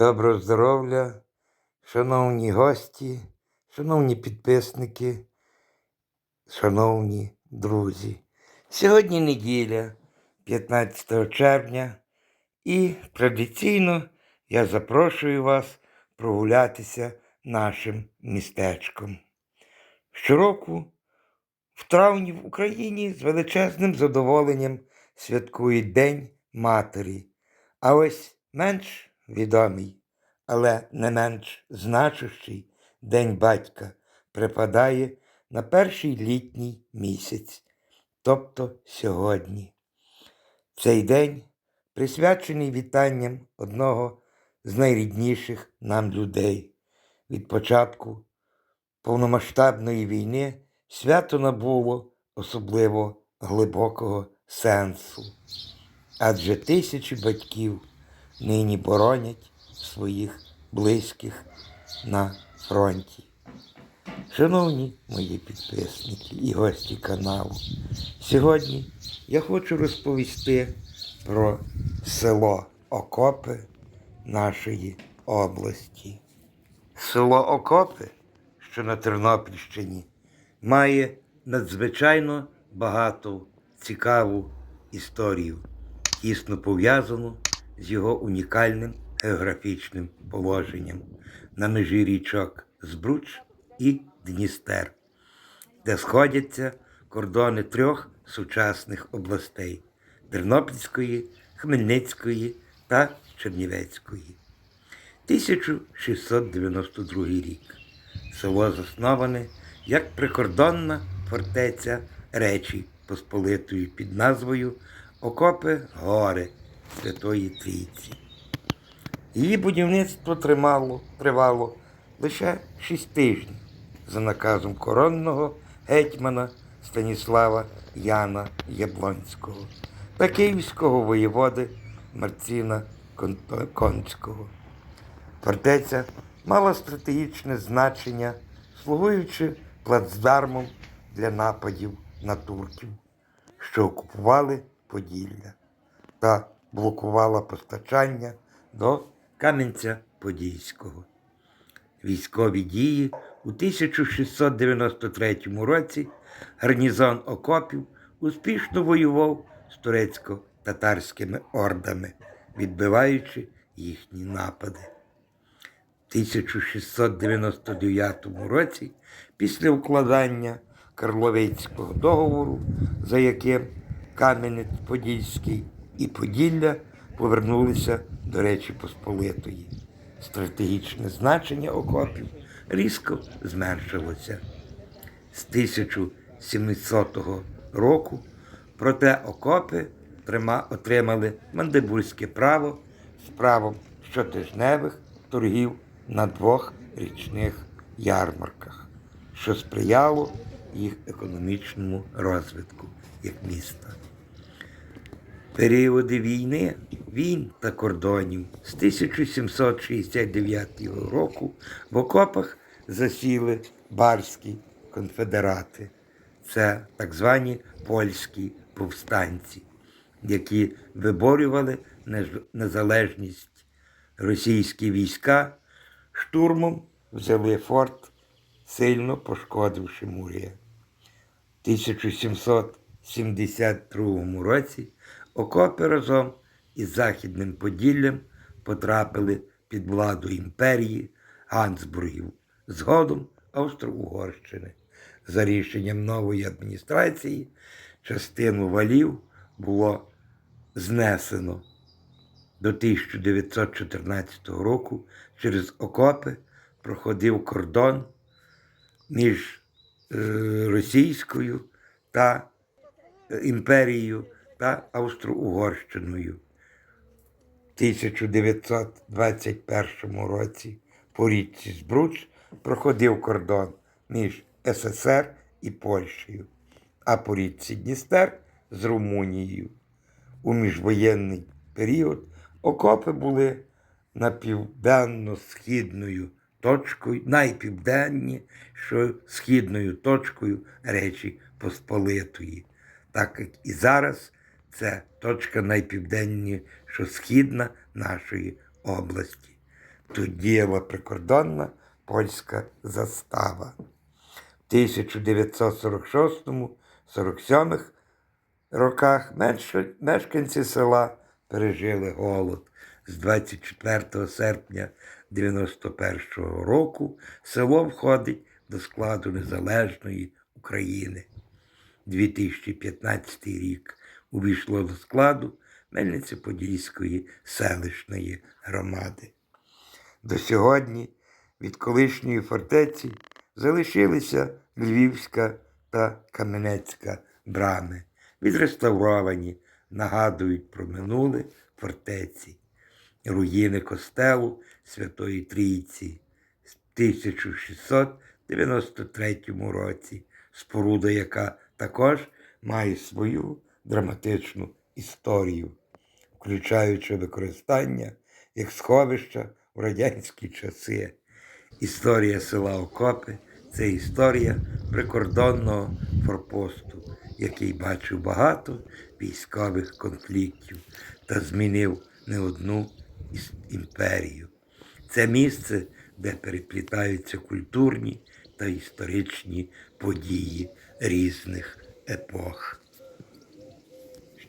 Доброго здоров'я, шановні гості, шановні підписники, шановні друзі. Сьогодні неділя, 15 червня, і традиційно я запрошую вас прогулятися нашим містечком. Щороку в травні в Україні з величезним задоволенням святкують День Матері. А ось менш відомий, але не менш значущий День батька припадає на перший літній місяць, тобто сьогодні. Цей день присвячений вітанням одного з найрідніших нам людей. Від початку повномасштабної війни свято набуло особливо глибокого сенсу. Адже тисячі батьків нині боронять своїх близьких на фронті. Шановні мої підписники і гості каналу, сьогодні я хочу розповісти про село Окопи нашої області. Село Окопи, що на Тернопільщині, має надзвичайно багату цікаву історію, тісно пов'язану з його унікальним географічним положенням на межі річок Збруч і Дністер, де сходяться кордони трьох сучасних областей Тернопільської, Хмельницької та Чернівецької. 1692 рік. Село засноване як прикордонна фортеця Речі Посполитої під назвою Окопи Гори Святої Трійці. Її будівництво тримало, тривало лише шість тижнів за наказом коронного гетьмана Станіслава Яна Яблонського та київського воєводи Марціна Конського. Фортеця мала стратегічне значення, слугуючи плацдармом для нападів на турків, що окупували Поділля та блокувала постачання до Кам'янця-Подільського. Військові дії у 1693 році гарнізон окопів успішно воював з турецько-татарськими ордами, відбиваючи їхні напади. В 1699 році, після укладання Карловецького договору, за яким Кам'янець-Подільський і Поділля повернулися до Речі Посполитої. Стратегічне значення окопів різко зменшилося. З 1700 року проте окопи трима- отримали мандибульське право з правом щотижневих торгів на двох річних ярмарках, що сприяло їх економічному розвитку як міста. Періоди війни, війн та кордонів з 1769 року в окопах засіли барські конфедерати. Це так звані польські повстанці, які виборювали незалежність. Російські війська штурмом взяли форт, сильно пошкодивши мурі. В 1772 році окопи разом із Західним Поділлям потрапили під владу імперії Гансбургів, згодом Австро-Угорщини. За рішенням нової адміністрації частину валів було знесено. До 1914 року через окопи проходив кордон між е, Російською та е, імперією та Австро-Угорщиною. В 1921 році по річці Збруч проходив кордон між СССР і Польщею, а по річці Дністер з Румунією. У міжвоєнний період окопи були на південно-східною точкою, найпівденнішою східною точкою Речі Посполитої, так як і зараз це точка найпівденніша східна нашої області. Тут діяла прикордонна польська застава. В 1946-47 роках мешканці села пережили голод. З 24 серпня 91 року село входить до складу Незалежної України. 2015 рік увійшло до складу Мельниці-Подільської селищної громади. До сьогодні від колишньої фортеці залишилися Львівська та Кам'янецька брами, відреставровані, нагадують про минуле фортеці, руїни костелу Святої Трійці в 1693 році, споруда, яка також має свою драматичну історію, включаючи використання як сховища в радянські часи. Історія села Окопи це історія прикордонного форпосту, який бачив багато військових конфліктів та змінив не одну імперію. Це місце, де переплітаються культурні та історичні події різних епох.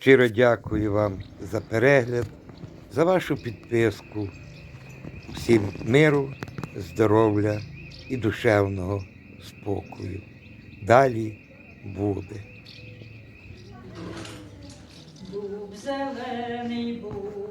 Щиро дякую вам за перегляд, за вашу підписку. Всім миру, здоров'я і душевного спокою. Далі буде. Дуб зелений був,